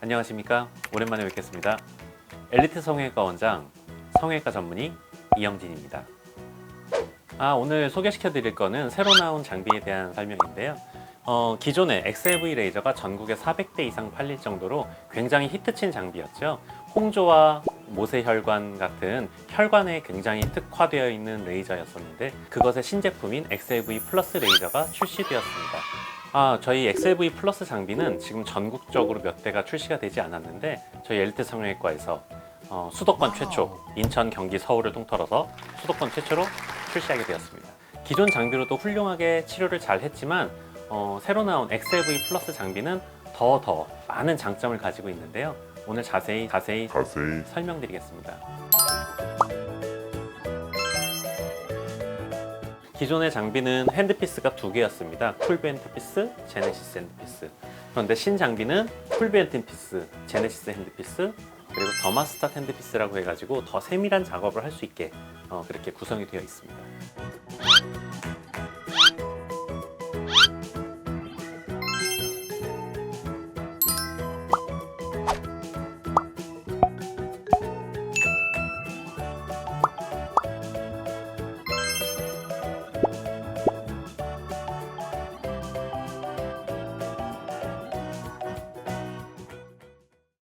안녕하십니까. 오랜만에 뵙겠습니다. 엘리트 성형외과 원장, 성형외과 전문의 이영진입니다. 아, 오늘 소개시켜 드릴 거는 새로 나온 장비에 대한 설명인데요. 어, 기존에 XLV 레이저가 전국에 400대 이상 팔릴 정도로 굉장히 히트친 장비였죠. 홍조와 모세혈관 같은 혈관에 굉장히 특화되어 있는 레이저였었는데 그것의 신제품인 XLV 플러스 레이저가 출시되었습니다. 아, 저희 XLV 플러스 장비는 지금 전국적으로 몇 대가 출시가 되지 않았는데 저희 엘리트 성형외과에서 어, 수도권 최초 인천, 경기, 서울을 통틀어서 수도권 최초로 출시하게 되었습니다. 기존 장비로도 훌륭하게 치료를 잘 했지만 어, 새로 나온 XLV 플러스 장비는 더 더 많은 장점을 가지고 있는데요. 오늘 자세히 자세히 자세히 설명드리겠습니다. 기존의 장비는 핸드피스가 두 개였습니다. 쿨비 핸드피스, 제네시스 핸드피스. 그런데 신 장비는 쿨비 핸드피스, 제네시스 핸드피스, 그리고 더마스ታት 핸드피스라고 해가지고 더 세밀한 작업을 할 수 있게 어, 그렇게 구성이 되어 있습니다.